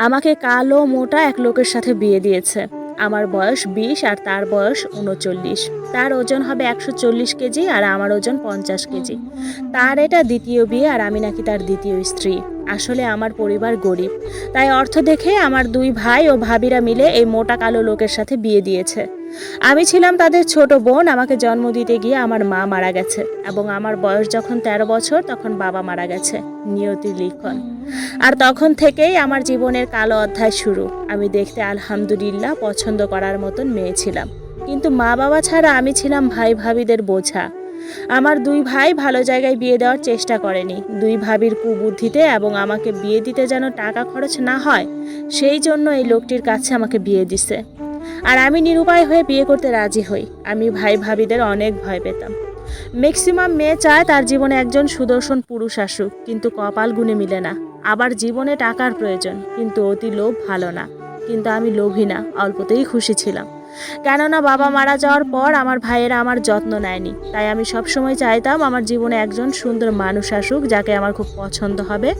আমাকে কালো মোটা এক লোকের সাথে বিয়ে দিয়েছে। আমার বয়স বিশ আর তার বয়স উনচল্লিশ। তার ওজন হবে একশো চল্লিশ কেজি আর আমার ওজন পঞ্চাশ কেজি। তার এটা দ্বিতীয় বিয়ে আর আমি নাকি তার দ্বিতীয় স্ত্রী। আসলে আমার পরিবার গরিব। তাই অর্থ দেখে আমার দুই ভাই ও ভাবিরা মিলে এই মোটা কালো লোকের সাথে বিয়ে দিয়েছে। আমি ছিলাম তাদের ছোট বোন, আমাকে জন্ম দিতে গিয়ে আমার মা মারা গেছে এবং আমার বয়স যখন তেরো বছর, তখন বাবা মারা গেছে, নিয়তির লিখন। আর তখন থেকেই আমার জীবনের কালো অধ্যায় শুরু। আমি দেখতে আলহামদুলিল্লাহ পছন্দ করার মতন মেয়ে ছিলাম। কিন্তু মা বাবা ছাড়া আমি ছিলাম ভাই ভাবিদের বোঝা। আমার দুই ভাই ভালো জায়গায় বিয়ে দেওয়ার চেষ্টা করেনি। দুই ভাবির কুবুদ্ধিতে এবং আমাকে বিয়ে দিতে যেন টাকা খরচ না হয়, সেই জন্য এই লোকটির কাছে আমাকে বিয়ে দিছে। আর আমি নিরুপায় হয়ে বিয়ে করতে রাজি হই। আমি ভাই ভাবিদের অনেক ভয় পেতাম। ম্যাক্সিমাম মেয়ে চায় তার জীবনে একজন সুদর্শন পুরুষ আসুক, কিন্তু কপাল গুণে মিলে না। আবার জীবনে টাকার প্রয়োজন, কিন্তু অতি লোভ ভালো না। কিন্তু আমি লোভী না, অল্পতেই খুশি ছিলাম। কেননা বাবা মারা যাওয়ার পর আমার ভাইয়েরা আমার যত্ন নেয়নি। তাই আমি সবসময় চাইতাম আমার জীবনে একজন সুন্দর মানুষ আসুক, যাকে আমার খুব পছন্দ হবে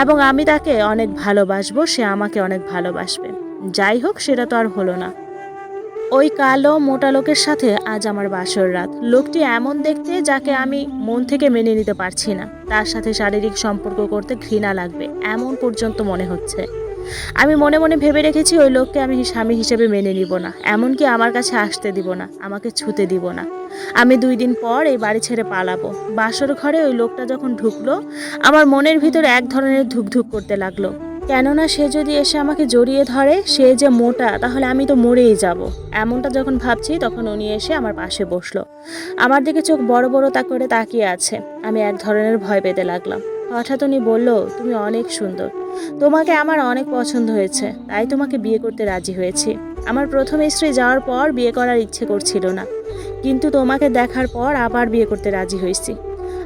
এবং আমি তাকে অনেক ভালোবাসবো, সে আমাকে অনেক ভালোবাসবে। যাই হোক, সেটা তো আর হলো না। ওই কালো মোটা লোকের সাথে আজ আমার বাসর রাত। লোকটি এমন দেখতে যাকে আমি মন থেকে মেনে নিতে পারছি না। তার সাথে শারীরিক সম্পর্ক করতে ঘৃণা লাগবে, এমন পর্যন্ত মনে হচ্ছে। আমি মনে মনে ভেবে রেখেছি ওই লোককে আমি স্বামী হিসেবে মেনে নিব না, এমনকি আমার কাছে আসতে দিব না, আমাকে ছুতে দিব না। আমি দুই দিন পর এই বাড়ি ছেড়ে পালাবো। বাসর ঘরে ওই লোকটা যখন ঢুকলো, আমার মনের ভিতর এক ধরনের ধুকধুক করতে লাগল। কেননা সে যদি এসে আমাকে জড়িয়ে ধরে, সে যে মোটা, তাহলে আমি তো মরেই যাব। এমনটা যখন ভাবছি, তখন উনি এসে আমার পাশে বসল। আমার দিকে চোখ বড় বড় তা করে তাকিয়ে আছে। আমি এক ধরনের ভয় পেতে লাগলাম। হঠাৎ উনি বলল, তুমি অনেক সুন্দর। তোমাকে আমার অনেক পছন্দ হয়েছে। তাই তোমাকে বিয়ে করতে রাজি হয়েছি। আমার প্রথম স্ত্রী যাওয়ার পর বিয়ে করার ইচ্ছে করছিল না। কিন্তু তোমাকে দেখার পর আবার বিয়ে করতে রাজি হয়েছি।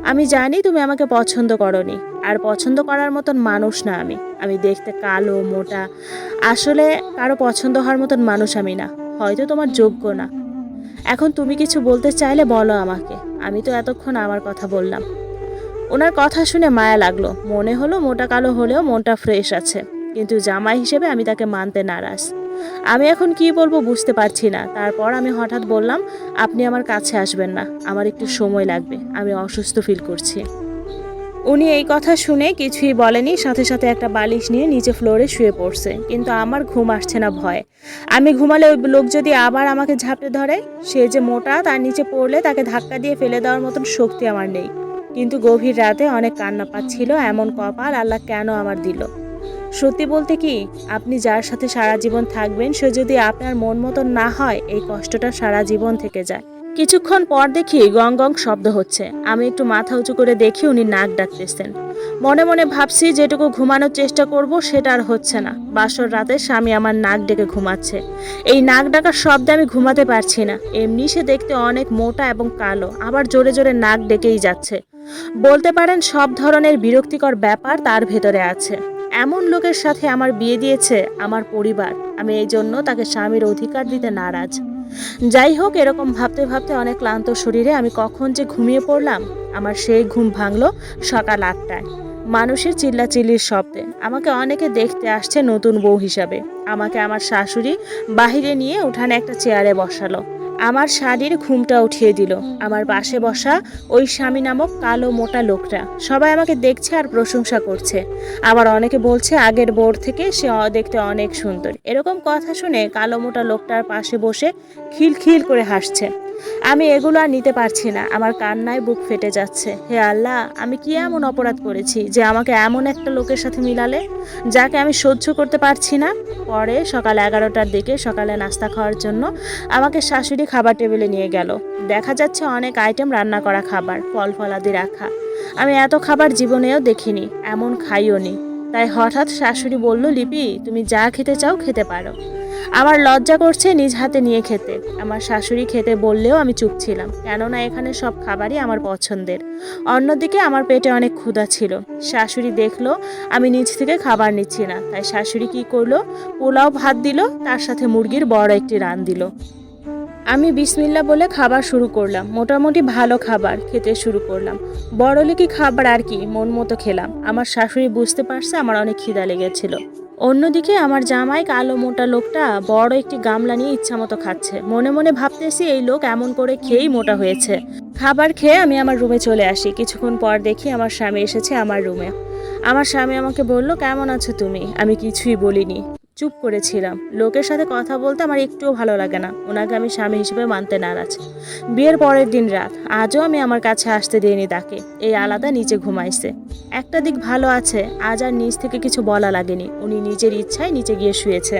আমি জানি তুমি আমাকে পছন্দ করনি। আর পছন্দ করার মতন মানুষ না আমি। আমি দেখতে কালো, মোটা। আসলে কারও পছন্দ হওয়ার মতন মানুষ আমি না। হয়তো তোমার যোগ্য না। এখন তুমি কিছু বলতে চাইলে বলো আমাকে। আমি তো এতক্ষণ আমার কথা বললাম। ওনার কথা শুনে মায়া লাগল। মনে হলো মোটা কালো হলেও মনটা ফ্রেশ আছে। কিন্তু জামাই হিসেবে আমি তাকে মানতে নারাজ। আমি এখন কি বলব বুঝতে পারছি না। তারপর আমি হঠাৎ বললাম, আপনি আমার কাছে আসবেন না। আমার একটু সময় লাগবে। আমি অসুস্থ ফিল করছি। উনি এই কথা শুনে কিছুই বলেনি, সাথে সাথে একটা বালিশ নিয়ে নিচে ফ্লোরে শুয়ে পড়ছে। কিন্তু আমার ঘুম আসছে না ভয়। আমি ঘুমালে ওই লোক যদি আবার আমাকে ঝাঁপটে ধরে, সে যে মোটা তার নিচে পড়লে তাকে ধাক্কা দিয়ে ফেলে দেওয়ার মতন শক্তি আমার নেই। কিন্তু গভীর রাতে অনেক কান্না পাচ্ছিল, এমন কপাল আল্লাহ কেন আমার দিল? সত্যি বলতে কি, আপনি যার সাথে সারা জীবন থাকবেন, সে যদি আপনার মন মতন না হয়, এই কষ্টটা সারা জীবন থেকে যায়। কিছুক্ষণ পর দেখি গং গং শব্দ হচ্ছে। আমি একটু মাথা উঁচু করে দেখি উনি নাক ডাকতেছেন। মনে মনে ভাবছি যেটুকু ঘুমানোর চেষ্টা করব, সেটা আর হচ্ছে না। বাসর রাতে স্বামী আমার নাক ডেকে ঘুমাচ্ছে। এই নাক ডাকার শব্দে আমি ঘুমাতে পারছি না। এমনি সে দেখতে অনেক মোটা এবং কালো, আবার জোরে জোরে নাক ডেকেই যাচ্ছে। বলতে পারেন সব ধরনের বিরক্তিকর ব্যাপার তার ভেতরে আছে। এমন লোকের সাথে আমার বিয়ে দিয়েছে আমার পরিবার। আমি এই জন্য তাকে স্বামীর অধিকার দিতে নারাজ। যাই হোক, এরকম ভাবতে ভাবতে অনেক ক্লান্ত শরীরে আমি কখন যে ঘুমিয়ে পড়লাম, আমার সেই ঘুম ভাঙলো সকাল আটটায়। মানুষের চিল্লাচিল্লির শব্দে। আমাকে অনেকে দেখতে আসছে নতুন বউ হিসাবে। আমাকে আমার শাশুড়ি বাহিরে নিয়ে উঠানে একটা চেয়ারে বসালো। আমার শাড়ির ঘুমটা উঠিয়ে দিল। আমার পাশে বসা ওই স্বামী নামক কালো মোটা লোকটা। সবাই আমাকে দেখছে আর প্রশংসা করছে। আবার অনেকে বলছে আগের বোর থেকে সে দেখতে অনেক সুন্দর। এরকম কথা শুনে কালো মোটা লোকটার পাশে বসে খিলখিল করে হাসছে। আমি এগুলো আর নিতে পারছি না। আমার কান্নায় বুক ফেটে যাচ্ছে। হে আল্লাহ, আমি কি এমন অপরাধ করেছি যে আমাকে এমন একটা লোকের সাথে মিলালে, যাকে আমি সহ্য করতে পারছি না? পরে সকাল এগারোটার দিকে সকালে নাস্তা খাওয়ার জন্য আমাকে শাশুড়ি খাবার টেবিলে নিয়ে গেল। দেখা যাচ্ছে অনেক আইটেম রান্না করা খাবার ফল ফলাদি রাখা। আমি এত খাবার জীবনেও দেখিনি, এমন খাইও নি তাই হঠাৎ শাশুড়ি বলল, লিপি, তুমি যা খেতে চাও খেতে পারো। আমার লজ্জা করছে নিজ হাতে নিয়ে খেতে। আমার শাশুড়ি খেতে বললেও আমি চুপ ছিলাম, কেননা এখানে সব খাবারই আমার পছন্দের। অন্যদিকে আমার পেটে অনেক ক্ষুধা ছিল। শাশুড়ি দেখল, আমি নিজ থেকে খাবার নিচ্ছি না। তাই শাশুড়ি কি করল? পোলাও ভাত দিল, তার সাথে মুরগির বড় একটি রান দিল। আমি বিসমিল্লা বলে খাবার শুরু করলাম, মোটামুটি ভালো খাবার খেতে শুরু করলাম। বড়লিকি খাবার আর কি, মন মতো খেলাম। আমার শাশুড়ি বুঝতে পারছে আমার অনেক খিদা লেগেছিল। অন্যদিকে আমার জামাই কালো মোটা লোকটা বড় একটি গামলা নিয়ে ইচ্ছামতো খাচ্ছে। মনে মনে ভাবতেছি এই লোক এমন করে খেয়েই মোটা হয়েছে। খাবার খেয়ে আমি আমার রুমে চলে আসি। কিছুক্ষণ পর দেখি আমার স্বামী এসেছে আমার রুমে। আমার স্বামী আমাকে বলল, কেমন আছো তুমি? আমি কিছুই বলিনি। চুপ করেছিলাম। লোকের সাথে কথা বলতে আমার একটুও ভালো লাগে না। ওনাকে আমি স্বামী হিসেবে মানতে নারাজ। বিয়ের পরের দিন রাত। আজও আমি আমার কাছে আসতে দিইনি তাকে। এই আলাদা নিচে ঘুমাইছে। একটা দিক ভালো আছে, আজ আর নিচ থেকে কিছু বলা লাগেনি। উনি নিজের ইচ্ছায় নিচে গিয়ে শুয়েছে।